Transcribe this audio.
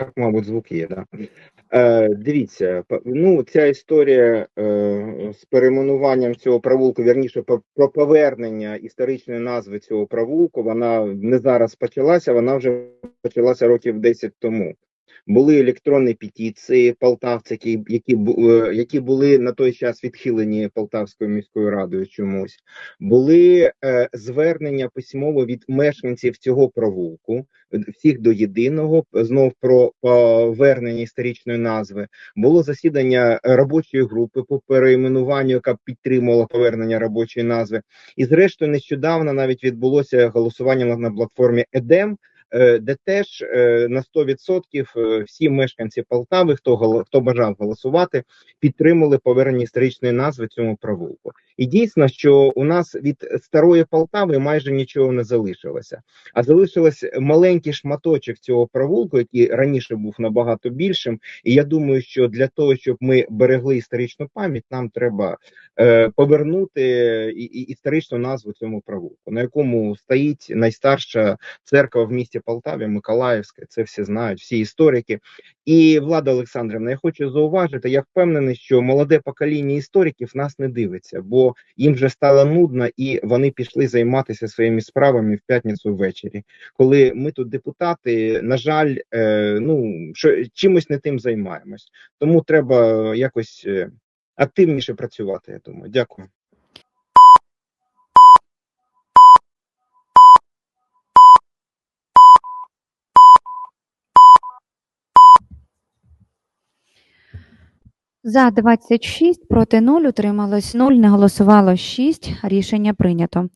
Так, мабуть, звук є, да. Е, дивіться, ну, ця історія е, з перейменуванням цього провулку, вірніше, про повернення історичної назви цього провулку, вона не зараз почалася, вона вже почалася років 10 тому. Були електронні петиції полтавці, які, які, е, які були на той час відхилені Полтавською міською радою чомусь. Були е, звернення письмово від мешканців цього провулку, всіх до єдиного, знов про повернення історичної назви. Було засідання робочої групи по перейменуванню, яка підтримувала повернення робочої назви. І зрештою, нещодавно навіть відбулося голосування на платформі ЕДЕМ. Е, Де теж е, на 100% е, всі мешканці Полтави, хто хто бажав голосувати, підтримали повернення історичної назви цьому провулку. І дійсно, що у нас від старої Полтави майже нічого не залишилося а залишилось маленький шматочок цього провулку, який раніше був набагато більшим. І я думаю, що для того, щоб ми берегли історичну пам'ять, нам треба е, повернути і, і, історичну назву цьому провулку, на якому стоїть найстарша церква в місті Полтаві, Миколаївська. Це всі знають, всі історики. І влада Олександрівна, я хочу зауважити, я впевнений, що молоде покоління істориків нас не дивиться, бо їм вже стало нудно, і вони пішли займатися своїми справами в п'ятницю ввечері. Коли ми тут депутати, на жаль, е, ну що чимось не тим займаємось. Тому треба якось е, активніше працювати. Я думаю, дякую. За 26, проти 0, утрималось 0, не голосувало 6. Рішення прийнято.